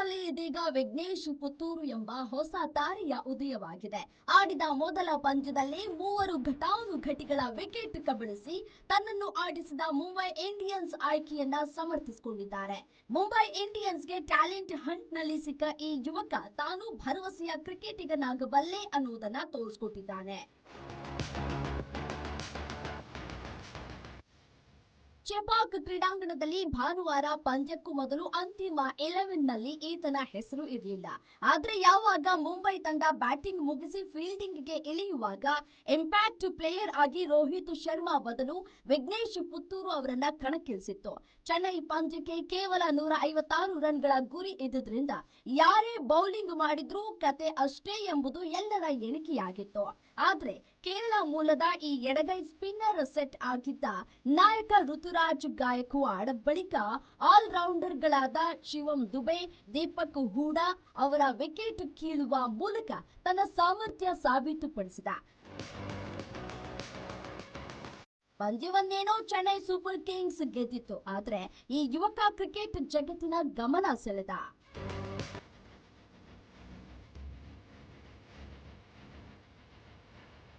ಕ್ರಿಕೆಟ್ನಲ್ಲಿ ಇದೀಗ ವಿಘ್ನೇಶ್ ಪುತ್ತೂರು ಎಂಬ ಹೊಸ ತಾರೆಯ ಉದಯವಾಗಿದೆ. ಆಡಿದ ಮೊದಲ ಪಂದ್ಯದಲ್ಲಿ ಮೂವರು ಘಟಾನುಘಟಿಗಳ ವಿಕೆಟ್ ಕಬಳಿಸಿ ತನ್ನನ್ನು ಆಡಿಸಿದ ಮುಂಬೈ ಇಂಡಿಯನ್ಸ್ ಆಯ್ಕೆಯನ್ನ ಸಮರ್ಥಿಸಿಕೊಂಡಿದ್ದಾರೆ. ಮುಂಬೈ ಇಂಡಿಯನ್ಸ್ಗೆ ಟ್ಯಾಲೆಂಟ್ ಹಂಟ್ನಲ್ಲಿ ಸಿಕ್ಕ ಈ ಯುವಕ ತಾನು ಭರವಸೆಯ ಕ್ರಿಕೆಟಿಗನಾಗಬಲ್ಲೆ ಅನ್ನುವುದನ್ನ ತೋರಿಸ್ಕೊಟ್ಟಿದ್ದಾನೆ. ಚೆಪಾಕ್ ಕ್ರೀಡಾಂಗಣದಲ್ಲಿ ಭಾನುವಾರ ಪಂದ್ಯಕ್ಕೂ ಮೊದಲು ಅಂತಿಮ ಇಲೆವೆನ್ನಲ್ಲಿ ಈತನ ಹೆಸರು ಇರಲಿಲ್ಲ. ಆದ್ರೆ ಯಾವಾಗ ಮುಂಬೈ ತಂಡ ಬ್ಯಾಟಿಂಗ್ ಮುಗಿಸಿ ಫೀಲ್ಡಿಂಗ್ಗೆ ಇಳಿಯುವಾಗ ಇಂಪ್ಯಾಕ್ಟ್ ಪ್ಲೇಯರ್ ಆಗಿ ರೋಹಿತ್ ಶರ್ಮಾ ಬದಲು ವಿಘ್ನೇಶ್ ಪುತ್ತೂರು ಅವರನ್ನ ಕಣಕ್ಕಿಳಿಸಿತ್ತು. ಚೆನ್ನೈ ಪಂದ್ಯಕ್ಕೆ ಕೇವಲ ನೂರ ಐವತ್ತಾರು ರನ್ಗಳ ಗುರಿ ಇದ್ದುದರಿಂದ ಯಾರೇ ಬೌಲಿಂಗ್ ಮಾಡಿದ್ರೂ ಕತೆ ಅಷ್ಟೇ ಎಂಬುದು ಎಲ್ಲರ ಎಣಿಕೆಯಾಗಿತ್ತು. ಆದ್ರೆ ಕೇರಳ ಮೂಲದ ಈ ಎಡಗೈ ಸ್ಪಿನ್ನರ್ ಸೆಟ್ ಆಗಿದ್ದ ನಾಯಕ ಋತುರಾಜ್ ಗಾಯಕ್ವಾಡ್ ಬಳಿಕ ಆಲ್ ರೌಂಡರ್ಗಳಾದ ಶಿವಂ ದುಬೆ, ದೀಪಕ್ ಹೂಡಾ ಅವರ ವಿಕೆಟ್ ಕೀಳುವ ಮೂಲಕ ತನ್ನ ಸಾಮರ್ಥ್ಯ ಸಾಬೀತುಪಡಿಸಿದ. ಪಂದ್ಯವನ್ನೇನೋ ಚೆನ್ನೈ ಸೂಪರ್ ಕಿಂಗ್ಸ್ ಗೆದ್ದಿತ್ತು, ಆದ್ರೆ ಈ ಯುವಕ ಕ್ರಿಕೆಟ್ ಜಗತ್ತಿನ ಗಮನ ಸೆಳೆದ.